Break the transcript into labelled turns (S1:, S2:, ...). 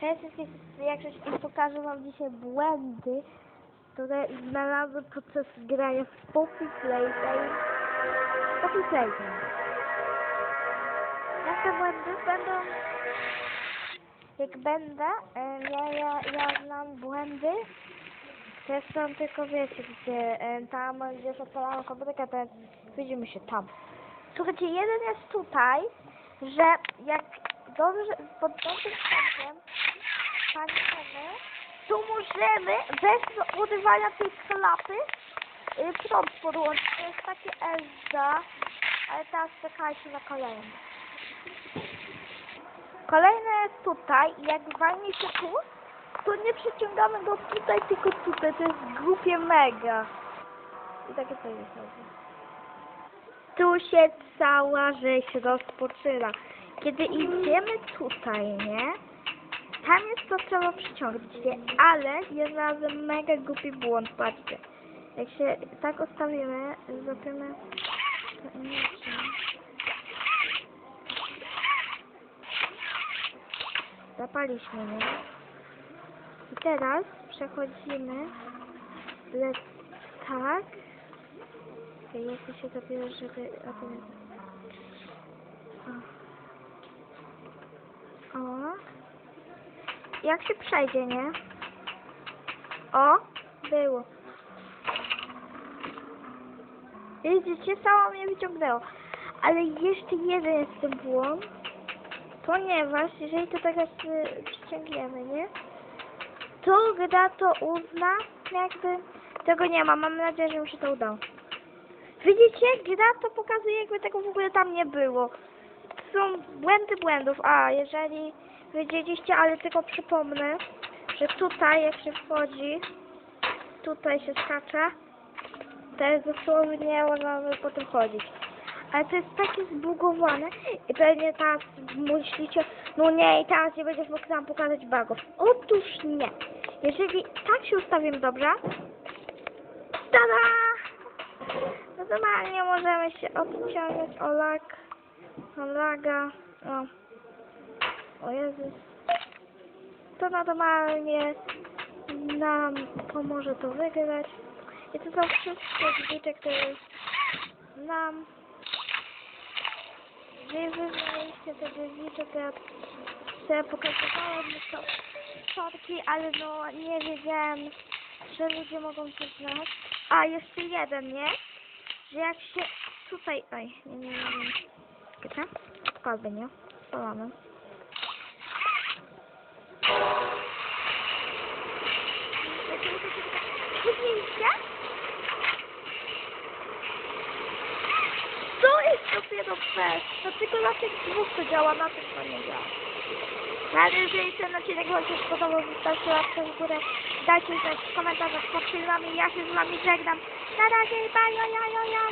S1: Cześć wszystkich, jak i pokażę wam dzisiaj błędy, które znalazłem podczas grania w Poppy Playtime. Poppy Playtime. Jak te błędy będą... Jak będę, em, ja, ja, ja znam błędy, to są tylko wiecie, gdzie em, tam, gdzie jest odpalana komputerka, to widzimy się tam. Słuchajcie, jeden jest tutaj, że jak dobrze, pod dobrym kątem patrzymy, tu możemy bez używania tej klapy y, prąd podłączyć. To jest takie ESDA, ale teraz czekajcie na kolejne. Kolejne jest tutaj jak walnie się tu, to nie przeciągamy go tutaj, tylko tutaj. To jest głupie mega. I takie to jest. Tu się cała rzeź rozpoczyna. Kiedy idziemy tutaj, nie? Tam jest to trzeba przyciągnąć, nie? Ale jest razem mega głupi błąd, patrzcie. Jak się tak to inaczej. Zapaliśmy, nie? I teraz przechodzimy le tak. Okej, ja się dopiero, żeby o. O. Jak się przejdzie, nie? O, było. Widzicie, samo mnie wyciągnęło. Ale jeszcze jeden jest ten błąd, ponieważ jeżeli to y, przyciągniemy, nie? To gra to uzna, jakby tego nie ma. Mam nadzieję, że mi się to udało. Widzicie, gra to pokazuje, jakby tego w ogóle tam nie było. Są błędy błędów. A, jeżeli wiedzieliście, ale tylko przypomnę, że tutaj jak się wchodzi, tutaj się skacze, to jest dosłownie można by po tym chodzić. Ale to jest takie zbugowane i pewnie teraz myślicie, no nie, i teraz nie będziesz mógł nam pokazać bugów. Otóż nie. Jeżeli tak się ustawimy dobrze, tada! No normalnie możemy się odciągnąć o lag, o laga, o, o Jezus. To normalnie nam pomoże to wygrać. I to są wszystkie gwicze, które znam. Wy wybraliście te ja, to ja pokazywałem to szorki, ale no nie wiedziałem, że ludzie mogą to znać. A, jeszcze jeden, nie? Że jak się tutaj... Oj, nie, nie, nie, odkładę, nie? Spalamy. Widzieliście? To jest dopiero. To tylko na tych dwóch to działa, na tym to nie działa. Ale jeżeli ten odcinek Wam się spodobał, zostawcie łapkę w górę. Dajcie znać w komentarzach pod filmami. Ja się z Wami żegnam. Na razie, bye, ja, ja, ja, ja,